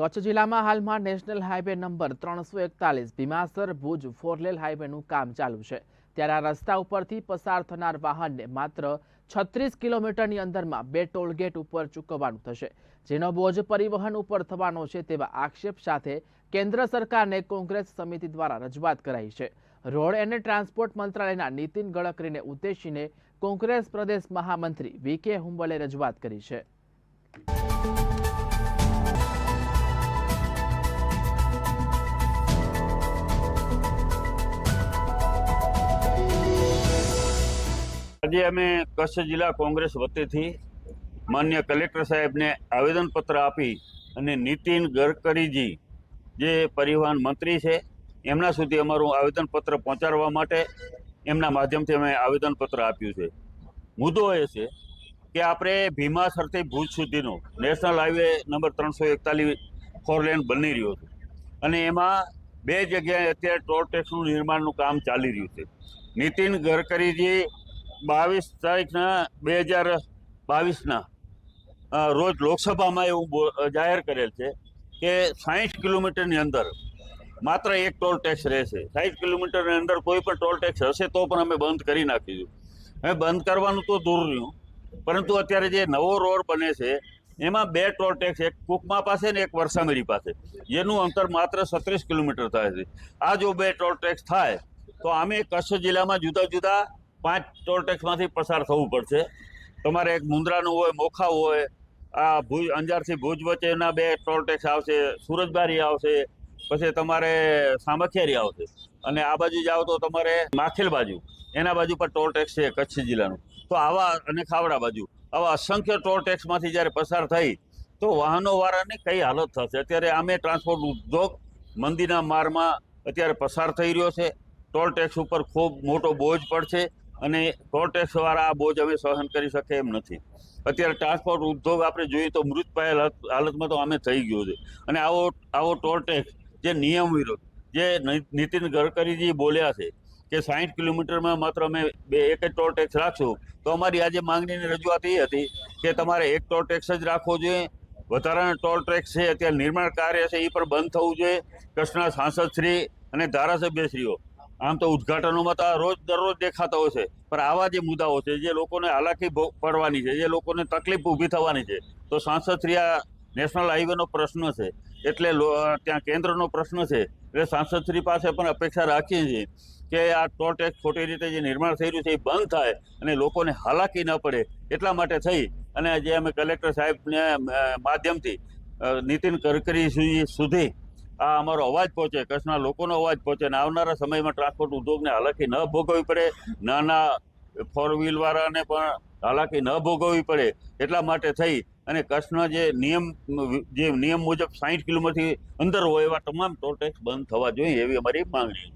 કચ્છ જિલ્લામાં હાલમાં national highway number ત્રણસો એકતાલીસ ભીમાસર ભુજ ફોરલેલ હાઈવેનું કામ ચાલુ છે. ત્યારે આ રસ્તા ઉપરથી પસાર થનાર વાહનને માત્ર છત્રીસ કિલોમીટરની અંદરમાં બે ટોલગેટ ઉપર ચૂકવવાનું થશે. જેનો બોજ પરિવહન ઉપર થવાનો છે તેવા આક્ષેપ સાથે કેન્દ્ર સરકારને કોંગ્રેસ સમિતિ દ્વારા રજૂઆત કરાઈ છે. રોડ અને ટ્રાન્સપોર્ટ મંત્રાલયના નીતિન ગડકરીને ઉદ્દેશીને કોંગ્રેસ પ્રદેશ મહામંત્રી વી કે હુંબલે રજૂઆત કરી છે. આજે અમે કચ્છ જિલ્લા કોંગ્રેસ વતીથી માન્ય કલેક્ટર સાહેબને આવેદનપત્ર આપી અને નીતિન ગડકરીજી જે પરિવહન મંત્રી છે, એમના સુધી અમારું આવેદનપત્ર પહોંચાડવા માટે એમના માધ્યમથી અમે આવેદનપત્ર આપ્યું છે. મુદ્દો એ છે કે આપણે ભીમાસરથી ભુજ સુધીનો નેશનલ હાઈવે નંબર ત્રણસો એકતાલીસ ફોર લેન બની રહ્યો છે અને એમાં બે જગ્યાએ અત્યારે ટોલ ટેક્સનું નિર્માણનું કામ ચાલી રહ્યું છે. નીતિન ગડકરીજી બાવીસ તારીખના બે હજાર બાવીસના રોજ લોકસભામાં એવું જાહેર કરેલ છે કે સાહીઠ કિલોમીટરની અંદર માત્ર એક ટોલ ટેક્સ રહેશે. સાહીઠ કિલોમીટરની અંદર કોઈ પણ ટોલ ટેક્સ હશે તો પણ અમે બંધ કરી નાખીશું. હવે બંધ કરવાનું તો દૂર રહ્યું પરંતુ અત્યારે જે નવો રોડ બને છે, એમાં બે ટોલ ટેક્સ, એક કુકમા પાસે ને એક વરસામેરી પાસે. જેનું અંતર માત્ર છત્રીસ કિલોમીટર થાય છે. આ જો બે ટોલ ટેક્સ થાય, તો અમે કચ્છ જિલ્લામાં જુદા જુદા પાંચ ટોલ ટેક્સમાંથી પસાર થવું પડશે. તમારે એક મુંદ્રાનું હોય, મોખા હોય, આ ભુજ, અંજારથી ભુજ વચ્ચેના બે ટોલ ટેક્સ આવશે, સુરજબારી આવશે, પછી તમારે સામખિયારી આવશે. અને આ બાજુ જાઓ તો તમારે માખેલ બાજુ, એના બાજુ પર ટોલ ટેક્સ છે, કચ્છ જિલ્લાનું. તો આવા અને ખાવડા બાજુ, આવા અસંખ્ય ટોલ ટેક્સમાંથી જ્યારે પસાર થઈ, તો વાહનો વાળાની કઈ હાલત થશે? અત્યારે આમે ટ્રાન્સપોર્ટ ઉદ્યોગ મંદીના મારમાં અત્યારે પસાર થઈ રહ્યો છે. ટોલ ટેક્સ ઉપર ખૂબ મોટો બોજ પડશે. અને ટોલ વાળા આ બોજ અમે સહન કરી શકે એમ નથી. અત્યારે ટ્રાન્સપોર્ટ ઉદ્યોગ આપણે જોઈએ તો મૃત પાયેલ હાલત- હાલતમાં તો અમે થઈ ગયો છે. અને આવો આવો ટોલટેક્સ જે નિયમ વિરુદ્ધ, જે નીતિન ગડકરીજી બોલ્યા છે કે સાહીઠ કિલોમીટરમાં માત્ર અમે બે, એક જ ટોલ ટેક્સ રાખશું, તો અમારી આજે માંગણીની રજૂઆત એ હતી કે તમારે એક ટોલ ટેક્સ જ રાખવો જોઈએ. વધારાના ટોલ ટેક્સ છે, અત્યારે નિર્માણ કાર્ય છે, એ પણ બંધ થવું જોઈએ. કચ્છના સાંસદ શ્રી અને ધારાસભ્યશ્રીઓ આમ તો ઉદઘાટનોમાં તો આ રોજ દરરોજ દેખાતા હોય છે. પણ આવા જે મુદ્દાઓ છે, જે લોકોને હાલાકી પડવાની છે, જે લોકોને તકલીફ ઊભી થવાની છે, તો સાંસદશ્રી આ નેશનલ હાઈવેનો પ્રશ્ન છે. એટલે ત્યાં કેન્દ્રનો પ્રશ્ન છે. એટલે સાંસદશ્રી પાસે પણ અપેક્ષા રાખીએ છીએ કે આ ટોલ ટેક્સ ખોટી રીતે જે નિર્માણ થઈ રહ્યું છે, એ બંધ થાય અને લોકોને હાલાકી ન પડે એટલા માટે થઈ. અને જે અમે કલેક્ટર સાહેબને માધ્યમથી નીતિન સુધી સુધી આ અમારો અવાજ પહોંચે, કચ્છના લોકોનો અવાજ પહોંચે અને આવનારા સમયમાં ટ્રાન્સપોર્ટ ઉદ્યોગને હાલાકી ન ભોગવવી પડે, નાના ફોર વ્હીલવાળાને પણ હાલાકી ન ભોગવવી પડે એટલા માટે થઈ અને કચ્છના જે નિયમ જે નિયમ મુજબ સાહીઠ કિલોમીટરથી અંદર હોય એવા તમામ ટોલ ટેક્સ બંધ થવા જોઈએ એવી અમારી માંગણી